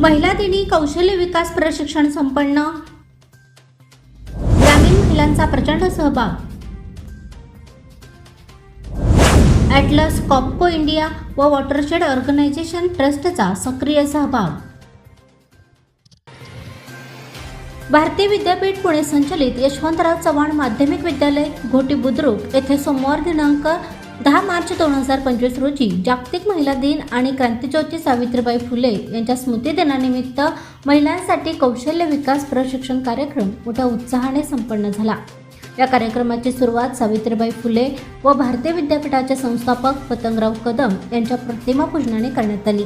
महिला दिनी कौशल्य विकास प्रशिक्षण संपन्न. ग्रामीण महिलांचा प्रचंड सहभाग. ॲटलस कॉपको इंडिया व वॉटरशेड ऑर्गनायझेशन ट्रस्टचा सक्रिय सहभाग. भारतीय विद्यापीठ पुणे संचलित यशवंतराव चव्हाण माध्यमिक विद्यालय घोटी बुद्रुक येथे सोमवार दिनांक दहा मार्च दोन हजार पंचवीस रोजी जागतिक महिला दिन आणि क्रांतिज्योती सावित्रीबाई फुले यांच्या स्मृती दिनानिमित्त महिलांसाठी कौशल्य विकास प्रशिक्षण कार्यक्रम मोठ्या उत्साहाने संपन्न झाला. या कार्यक्रमाची सुरुवात सावित्रीबाई फुले व भारतीय विद्यापीठाचे संस्थापक पतंगराव कदम यांच्या प्रतिमा पूजनाने करण्यात आली.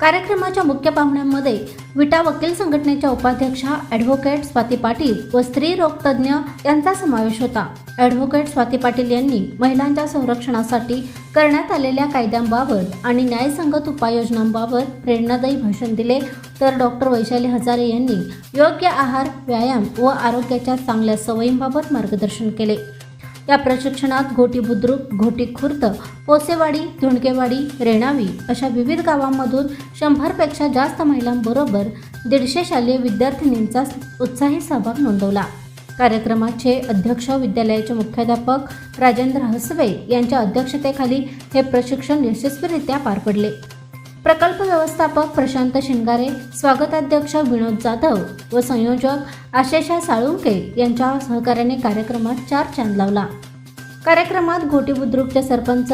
कार्यक्रमाच्या मुख्य पाहुण्यांमध्ये विटा वकील संघटनेच्या उपाध्यक्षा ॲडव्होकेट स्वाती पाटील व स्त्री रोग तज्ज्ञ यांचा समावेश होता. ॲडव्होकेट स्वाती पाटील यांनी महिलांच्या संरक्षणासाठी करण्यात आलेल्या कायद्यांबाबत आणि न्यायसंगत उपाययोजनांबाबत प्रेरणादायी भाषण दिले. तर डॉक्टर वैशाली हजारे यांनी योग्य आहार व्यायाम व आरोग्याच्या चांगल्या सवयींबाबत मार्गदर्शन केले. या प्रशिक्षणात घोटी बुद्रुक घोटी खुर्द पोसेवाडी धुणकेवाडी रेणावी अशा विविध गावांमधून शंभरपेक्षा जास्त महिलांबरोबर दीडशे शालेय विद्यार्थिनींचा उत्साही सहभाग नोंदवला. कार्यक्रमाचे अध्यक्ष विद्यालयाचे मुख्याध्यापक राजेंद्र हसवे यांच्या अध्यक्षतेखाली हे प्रशिक्षण यशस्वीरित्या पार पडले. प्रकल्प व्यवस्थापक प्रशांत शिंगारे स्वागताध्यक्ष विनोद जाधव व संयोजक आशेषा साळुंके यांच्या सहकार्याने कार्यक्रमात चार चांद लावला. कार्यक्रमात घोटी बुद्रुकचे सरपंच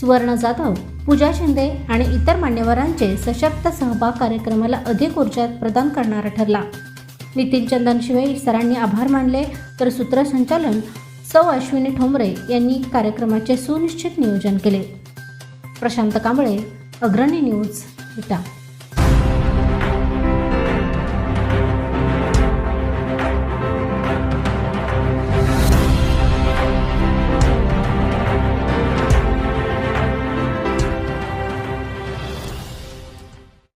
सुवर्ण जाधव पूजा शिंदे आणि इतर मान्यवरांचे सशक्त सहभाग कार्यक्रमाला अधिक ऊर्जा प्रदान करणारा ठरला. नितीन चंदन शिवे सरांनी आभार मानले तर सूत्रसंचालन सौ अश्विनी ठोंबरे यांनी कार्यक्रमाचे सुनिश्चित नियोजन केले. प्रशांत कांबळे अग्रणी न्यूज इटा.